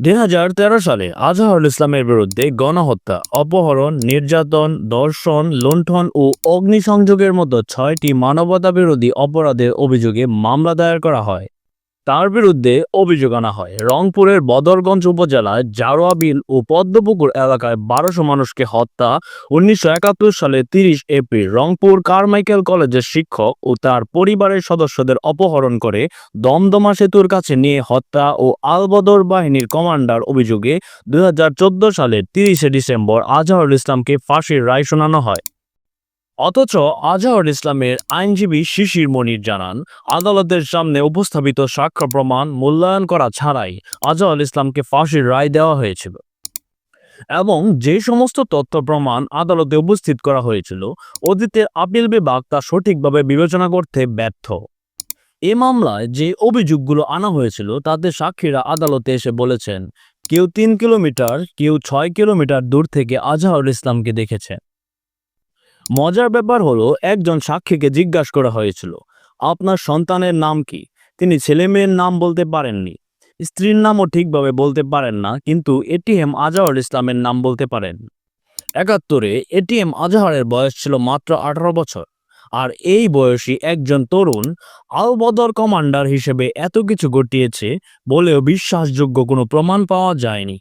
দুই হাজার তেরো সালে আজহারুল ইসলামের বিরুদ্ধে গণহত্যা, অপহরণ, নির্যাতন, দর্শন, লুণ্ঠন ও অগ্নিসংযোগের মতো ছয়টি মানবতা বিরোধী অপরাধের অভিযোগে মামলা দায়ের করা হয়। তার বিরুদ্ধে অভিযোগ আনা হয়। রংপুরের বদরগঞ্জ উপজেলায় জারোয়াবিল ও পদ্মপুকুর এলাকায় বারোশো মানুষকে হত্যা, উনিশশো একাত্তর সালে তিরিশ এপ্রিল রংপুর কারমাইকেল কলেজের শিক্ষক ও তার পরিবারের সদস্যদের অপহরণ করে দমদমা সেতুর কাছে নিয়ে হত্যা ও আলবদর বাহিনীর কমান্ডার অভিযোগে দুই হাজার চোদ্দ সালের তিরিশে ডিসেম্বর আজহারুল ইসলামকে ফাঁসির রায় শোনানো হয়। অথচ আজহারুল ইসলামের আইনজীবী শিশির মনির জানান, আদালতের সামনে উপস্থাপিত সাক্ষ্য প্রমাণ মূল্যায়ন করা ছাড়াই আজহারুল ইসলামকে ফাঁসির রায় দেওয়া হয়েছিল। এবং যে সমস্ত তথ্য প্রমাণ আদালতে উপস্থিত করা হয়েছিল, অতীতের আপিল বিভাগ তা সঠিকভাবে বিবেচনা করতে ব্যর্থ। এ মামলায় যে অভিযোগগুলো আনা হয়েছিল, তাতে সাক্ষীরা আদালতে এসে বলেছেন, কেউ তিন কিলোমিটার, কেউ ছয় কিলোমিটার দূর থেকে আজহারুল ইসলামকে দেখেছে মজার ব্যাপার হলো, একজন সাক্ষীকে জিজ্ঞাসা করা হয়েছিল, আপনার সন্তানের নাম কি? তিনি ছেলে মেয়ের নাম বলতে পারেননি। স্ত্রীর নামও ঠিকভাবে বলতে পারেন না, কিন্তু এটিএম আজহারুল ইসলামের নাম বলতে পারেন। একাত্তরে এটিএম আজহারের বয়স ছিল মাত্র আঠারো বছর, আর এই বয়সী একজন তরুণ আলবদর কমান্ডার হিসেবে এত কিছু ঘটিয়েছে বলেও বিশ্বাসযোগ্য কোনো প্রমাণ পাওয়া যায়নি।